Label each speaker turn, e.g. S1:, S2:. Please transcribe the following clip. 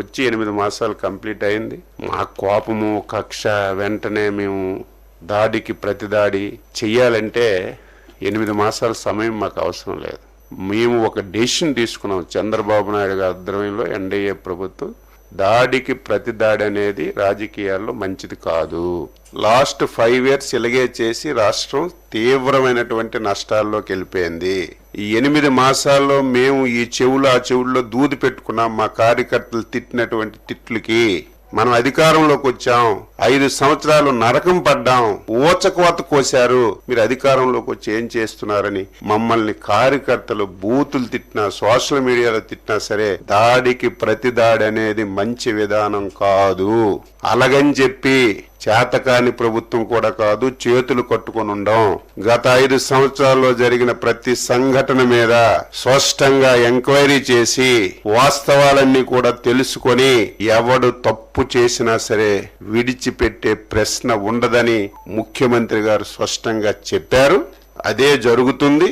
S1: వచ్చి ఎనిమిది మాసాలు కంప్లీట్ అయింది. మా కోపము కక్ష వెంటనే మేము దాడికి ప్రతిదాడి చెయ్యాలంటే ఎనిమిది మాసాల సమయం మాకు అవసరం లేదు. మేము ఒక డెసిషన్ తీసుకున్నాం. చంద్రబాబు నాయుడు గారి ఆధ్వర్యంలో ఎన్డీఏ ప్రభుత్వం దాడికి ప్రతి దాడి అనేది రాజకీయాల్లో మంచిది కాదు. లాస్ట్ ఫైవ్ ఇయర్స్ ఇలాగే చేసి రాష్ట్రం తీవ్రమైనటువంటి నష్టాల్లోకి వెళ్ళిపోయింది. ఈ ఎనిమిది మాసాల్లో మేము ఈ చెవులు ఆ చెవుల్లో దూది పెట్టుకున్నాం మా కార్యకర్తలు తిట్టినటువంటి తిట్లకి. మనం అధికారంలోకి వచ్చాం. ఐదు సంవత్సరాలు నరకం పడ్డాం. ఊచకోత కోశారు. మీరు అధికారంలోకి వచ్చి ఏం చేస్తున్నారని మమ్మల్ని కార్యకర్తలు బూతులు తిట్టినా సోషల్ మీడియాలో తిట్టినా సరే దాడికి ప్రతి దాడి అనేది మంచి విధానం కాదు. అలాగని చెప్పి చేతకాని ప్రభుత్వం కూడా కాదు చేతులు కట్టుకుని ఉండం. గత ఐదు సంవత్సరాల్లో జరిగిన ప్రతి సంఘటన మీద స్పష్టంగా ఎంక్వైరీ చేసి వాస్తవాలన్నీ కూడా తెలుసుకొని ఎవడు తప్పు చేసినా సరే విడిచిపెట్టే ప్రశ్న ఉండదని ముఖ్యమంత్రి గారు స్పష్టంగా చెప్పారు. అదే జరుగుతుంది.